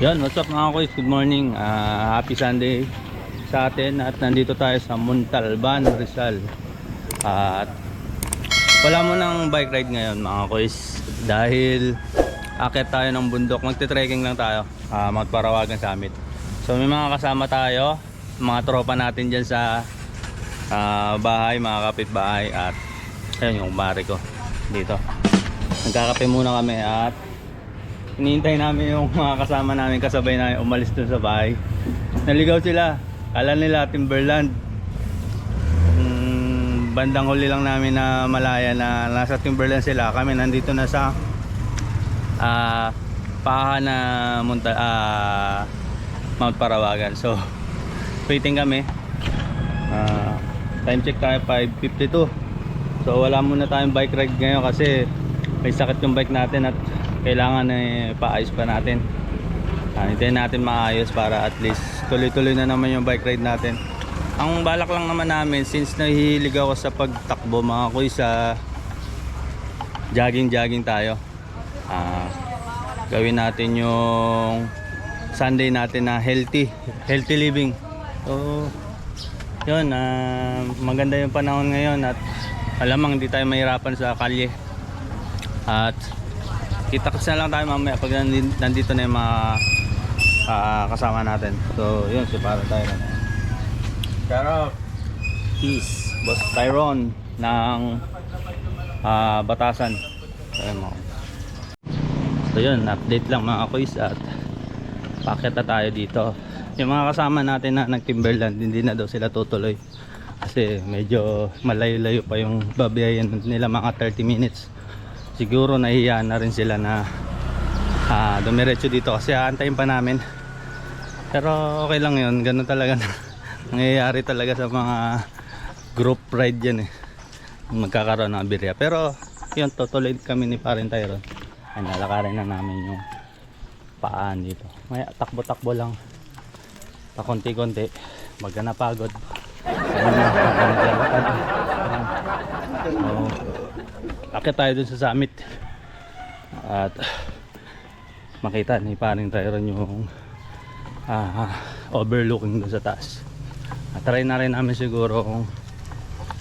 Yan, what's up mga kuys? Good morning. Ah, happy Sunday sa atin at nandito tayo sa Montalban, Rizal. At wala mo ng bike ride ngayon mga kuys dahil akit tayo ng bundok. Magte-trekking lang tayo. Ah, magparawagan summit. So may mga kasama tayo, mga tropa natin dyan sa ah, bahay, mga kapitbahay at ayun yung kumare ko dito. Nagkakape muna kami at Hinihintay namin yung mga kasama namin kasabay namin umalis dun sa bahay. Naligaw sila. Kala nila Timberland. Mm, bandang huli lang namin na malaya na nasa Timberland sila. Kami nandito na sa ah paha na munta, ah, Mount Parawagan. So, waiting kami. Ah, time check tayo 5.52. So, wala muna tayong bike ride ngayon kasi may sakit yung bike natin at kailangan eh, paayos pa natin. Uh, hintayin natin maayos para at least tuloy-tuloy na naman yung bike ride natin. Ang balak lang naman namin since nahihilig ako sa pagtakbo mga kuy sa jogging jogging tayo Ah, gawin natin yung Sunday natin na healthy healthy living. So yun ah, maganda yung panahon ngayon at alamang hindi tayo mahirapan sa kalye. At kita kasi na lang tayo mamaya pag nandito, na yung mga ah, kasama natin. So yun si para tayo shout out. Peace. Boss Tyron ng ah, Batasan. So yun mga so yun update lang mga kuys at packet na tayo dito. Yung mga kasama natin na nag Timberland hindi na daw sila tutuloy. Kasi medyo malayo-layo pa yung babiyayan nila mga 30 minutes siguro nahiya na rin sila na ah, dumiretso dito kasi aantayin pa namin. Pero okay lang yun ganun talaga na nangyayari talaga sa mga group ride yan eh. Magkakaroon ng abirya pero yun tutuloy kami ni Parin Tyron ay nalakarin na namin yung paan dito. May takbo-takbo lang. Pa konti-konti magka napagod na magka naglalakad so, akit tayo dun sa summit. At makita ni paring Tyron yung ah, overlooking dun sa taas. At try na rin namin siguro kung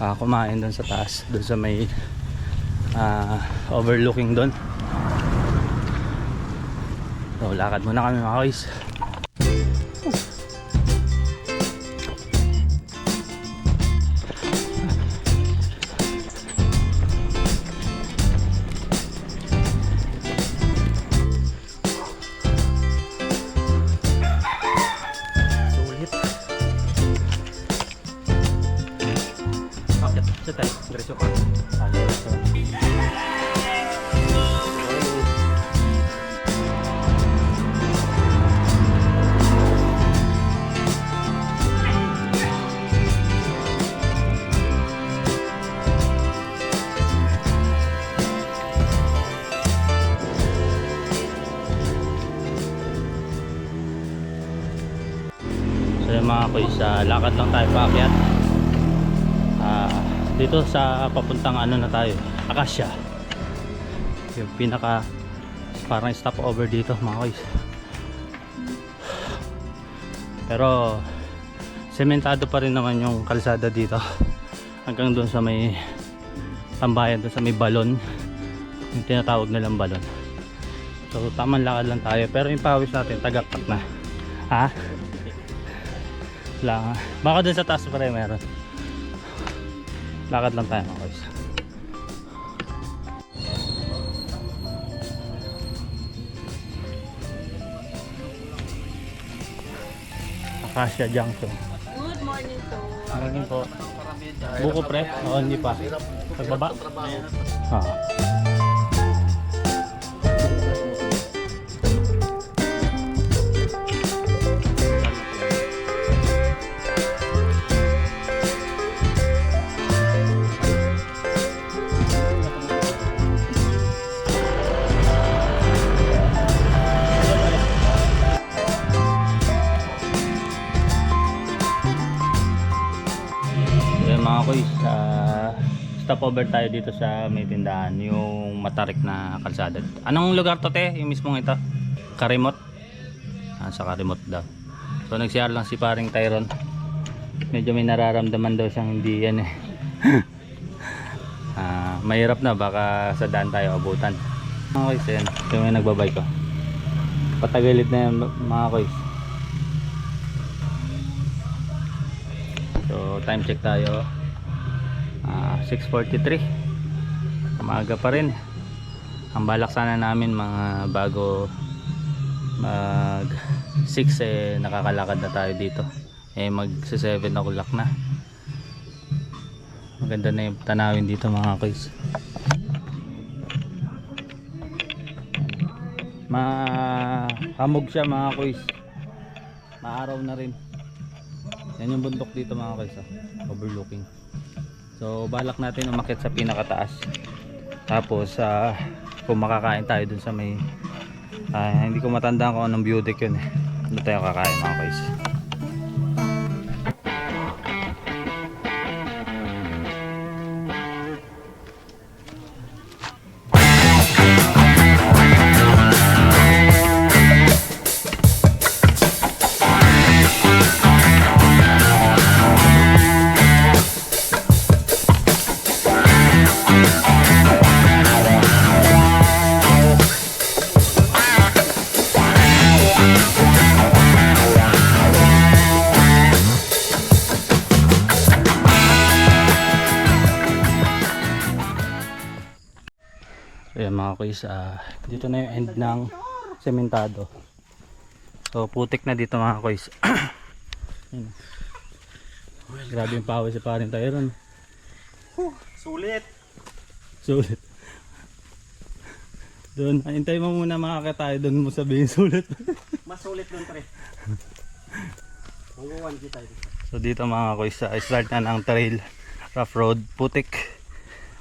ah, kumain dun sa taas dun sa may ah, overlooking dun. So lakad muna kami mga guys Sa tayo. Diretso ka. Ah, diretso. Mga kuys, ah, lakad lang tayo paakyat. Dito sa papuntang ano na tayo, Akasya. Yung pinaka parang stop over dito mga kuys. Pero sementado pa rin naman yung kalsada dito. Hanggang doon sa may tambayan doon sa may balon. Yung tinatawag nilang balon. So tamang lakad lang tayo pero yung pawis natin tagaktak na. Ha? lang baka dun sa taas pa rin meron lakad lang tayo mga guys Acacia Junction Good morning to. Maraming po buko pre? oo hindi pa pagbaba? ah stopover tayo dito sa may tindahan, yung matarik na kalsada. Anong lugar to te? Yung mismong ito? Karimot? Ah, saka remote daw. So nag-share lang si paring Tyron. Medyo may nararamdaman daw siyang hindi yan eh. Ah, mahirap na baka sa daan tayo abutan. Mga koys, yan. Ito may nagbabay ko. Patagalit na yan mga koys. So time check tayo. Ah, 6.43. Umaga pa rin. Ang balak sana namin mga bago mag 6 eh nakakalakad na tayo dito. Eh mag 7 o'clock na. Maganda na yung tanawin dito mga guys. Mahamog siya mga kuys. Maaraw na rin. Yan yung bundok dito mga kuys. Oh. Overlooking. So balak natin umakyat sa pinakataas. Tapos ah kung makakain tayo dun sa may ah, hindi ko matandaan kung anong view deck yun eh. Doon tayo kakain mga guys. Kuys, ah, dito na yung end ng sementado. So putik na dito mga. Ayan. Grabe yung pawis sa parin tayo ron. Sulit. Sulit. Doon, hintay mo muna makakita tayo doon mo sabihin sulit. Mas sulit nun, pre. So dito mga kuys, ah, start na ng trail. Rough road, putik.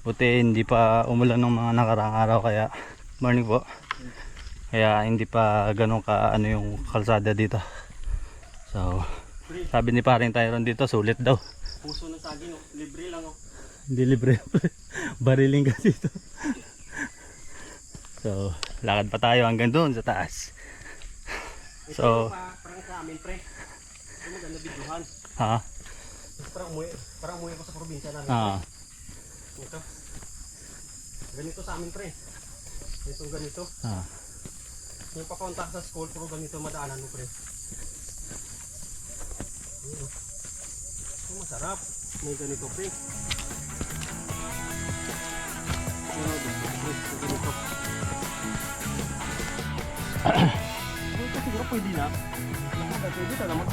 Buti hindi pa umulan ng mga nakarang araw kaya morning po. Kaya hindi pa ganun ka ano yung kalsada dito. So, sabi ni paring Tyron dito, sulit daw. Puso ng saging, oh. libre lang. Oh. Hindi libre. Bariling kasi ito. so, lakad pa tayo hanggang doon sa taas. So- parang sa amin, pre. Maganda videohan. Ha? Parang umuwi, parang umuwi ko sa probinsya namin. Ah, Ito. Ganito sa amin, pre. Ito ganito. ah. Yung papunta sa school, puro ganito madaanan mo, pre. Ayun, oh. Ito masarap. May ganito, pre. Pero, ganito. Ito siguro pwede na. Pwede ka naman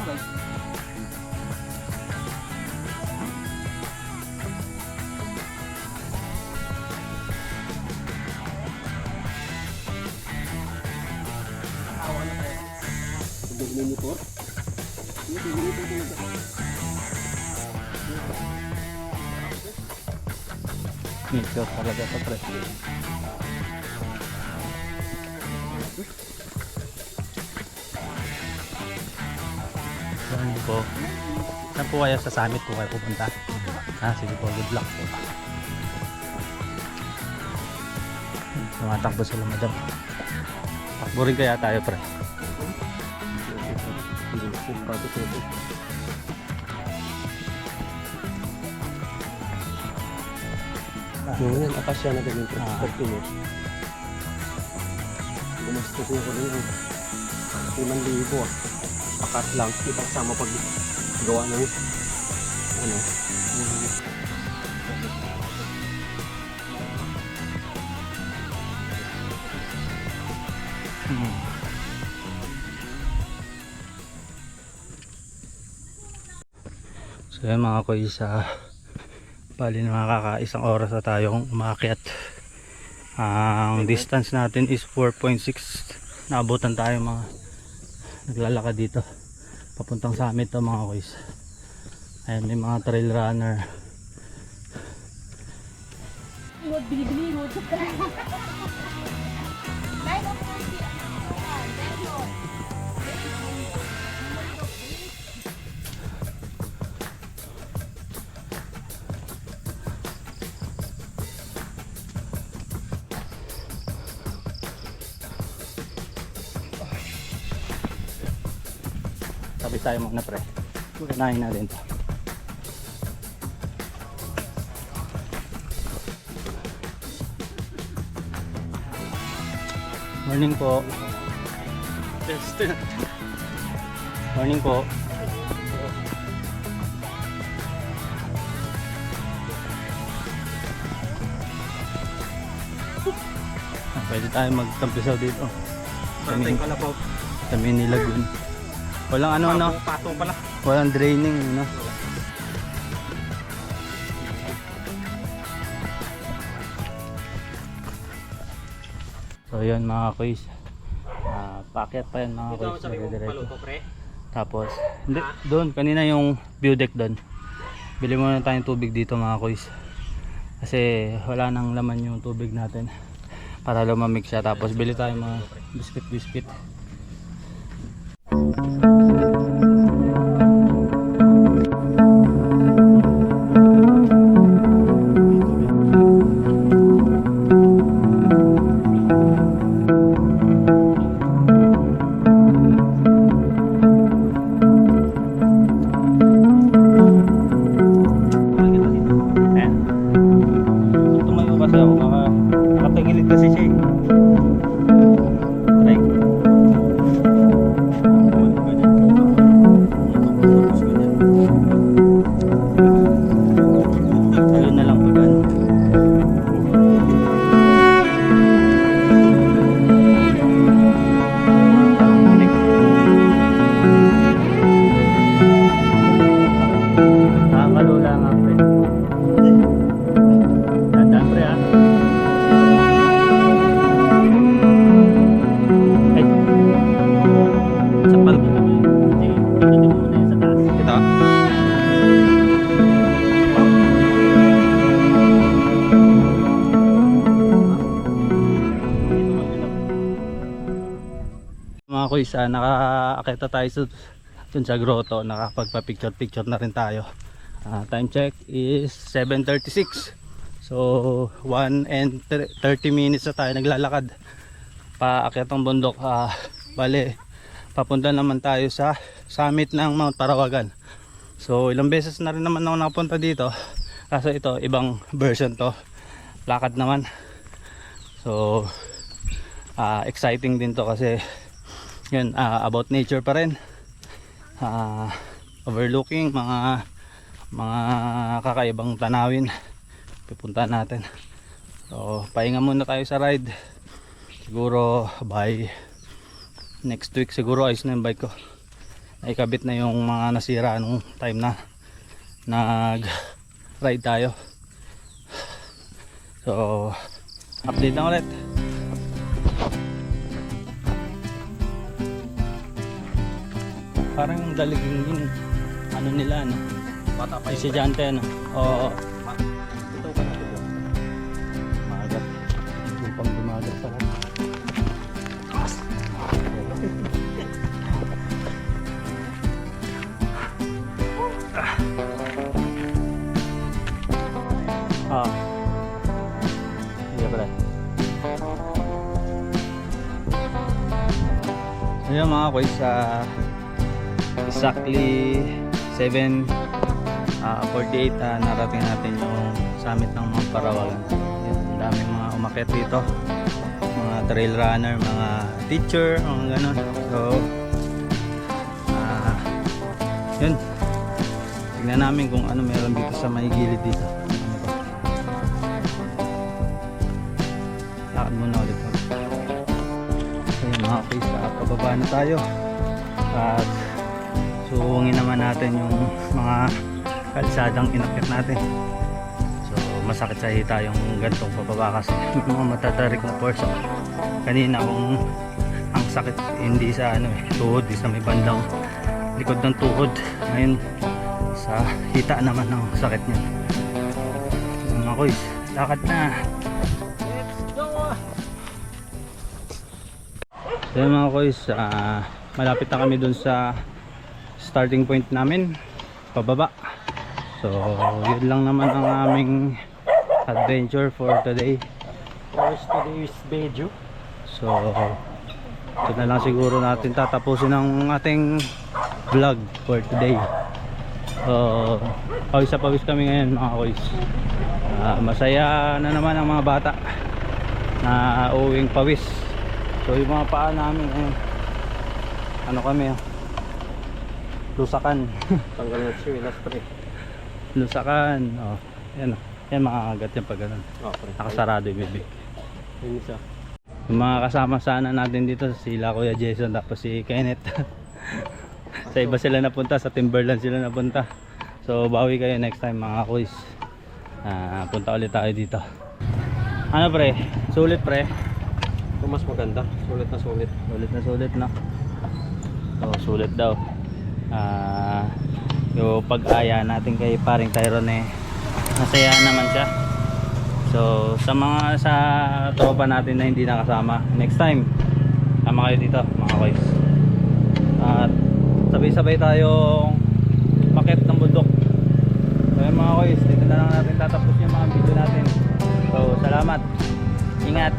Pag motor. Ito, ganito talaga. Nature talaga ito pre. Saan po? Saan po kayo sa summit po kayo pupunta? Ah, sige po, good luck po. Tumatakbo sila madam. Takbo rin kaya tayo pre. Yung yan, akasya na ganito. Ah. Pag init. Gumastos niya ko rin. Limang libo ah. Pakat lang. Di ba kasama pag gawa ng ano. So yun mga koy sa bali na makakaisang oras na tayong umakyat. Ang distance natin is 4.6. Naabutan tayo mga naglalakad dito. Papuntang summit to mga koys. Ayan may mga trail runner. Ngod, Tabi tayo muna pre. Unahin natin to. Morning po. Morning po. Pwede tayo magtampisaw dito. Parating na po. Sa mini lagoon. Walang ano no, Patong pala. walang draining no. So yun mga kuys. Ah, paakyat pa yan mga Ito kuys. sabi dire-diretso. paluto pre. Tapos, hindi, doon, kanina yung view deck doon. Bili muna tayong tubig dito mga kuys. Kasi wala nang laman yung tubig natin. Para lumamig siya. Tapos bili tayo mga biscuit-biscuit. Kuys, ah, nakaakita tayo sa, dun sa grotto, nakapagpa-picture picture na rin tayo. Ah, time check is 7.36 So 1 and thir- 30 minutes na tayo naglalakad. Paakyat ang bundok. Ah, Bale, papunta naman tayo sa summit ng Mount Parawagan. So ilang beses na rin naman ako napunta dito. Kaso ito, ibang version to. Lakad naman. So ah, exciting din to kasi yun ah, about nature pa rin. Ah, overlooking mga mga kakaibang tanawin. Pupunta natin. So pahinga muna tayo sa ride. Siguro by next week siguro ayos na yung bike ko. Naikabit na yung mga nasira nung time na nag ride tayo. So update na ulit parang daliging yung ano nila ano Bata pa yun. estudyante ano oo Ito pa na ito. Magat. Upang dumagat sa lahat. Ah. Sige pala. Ayan mga kuys, ah, exactly 7 Ah, 48 ah, narating natin yung summit ng mga Parawagan. Ang daming mga umakyat dito. Mga trail runner, mga teacher, mga ganun. So, ah, yun. Tignan namin kung ano meron dito sa may gilid dito. To? Lakad muna ulit. So, yun mga guys, ah, pababa na tayo. At suungin naman natin yung mga kalsadang inakit natin. So masakit sa hita yung gantong pababa kasi mga matatarik na portion kanina kung ang sakit hindi sa ano eh tuhod sa may bandang likod ng tuhod. Ngayon sa hita naman ng sakit niya. Mga kuys lakad na. So mga kuys ah, malapit na kami dun sa starting point namin pababa so yun lang naman ang aming adventure for today First today's video. so ito na lang siguro natin tatapusin ang ating vlog for today. So, pawis sa pawis kami ngayon mga koys. Ah, masaya na naman ang mga bata na uwing pawis. So yung mga paa namin ngayon, ano kami ah, lusakan. Tanggal na siya, last pre. lusakan. Oh, yan oh. Yan makakagat yan pag ganun. Oh, pre. Nakasarado yung bibig. Yun isa. Yung mga kasama sana natin dito sila Kuya Jason tapos si Kenneth. sa iba sila napunta, sa Timberland sila napunta. So bawi kayo next time mga kuys. Ah, punta ulit tayo dito. Ano pre? Sulit pre. Ito mas maganda. Sulit na sulit. Sulit na sulit na. So sulit daw. Ah, yung pag-aya natin kay paring Tyron eh masaya naman siya. So sa mga sa tropa natin na hindi nakasama, next time sama kayo dito mga boys. At sabay-sabay tayong pakit ng bundok. So yun mga boys, dito na lang natin tatapos yung mga video natin. So salamat. Ingat.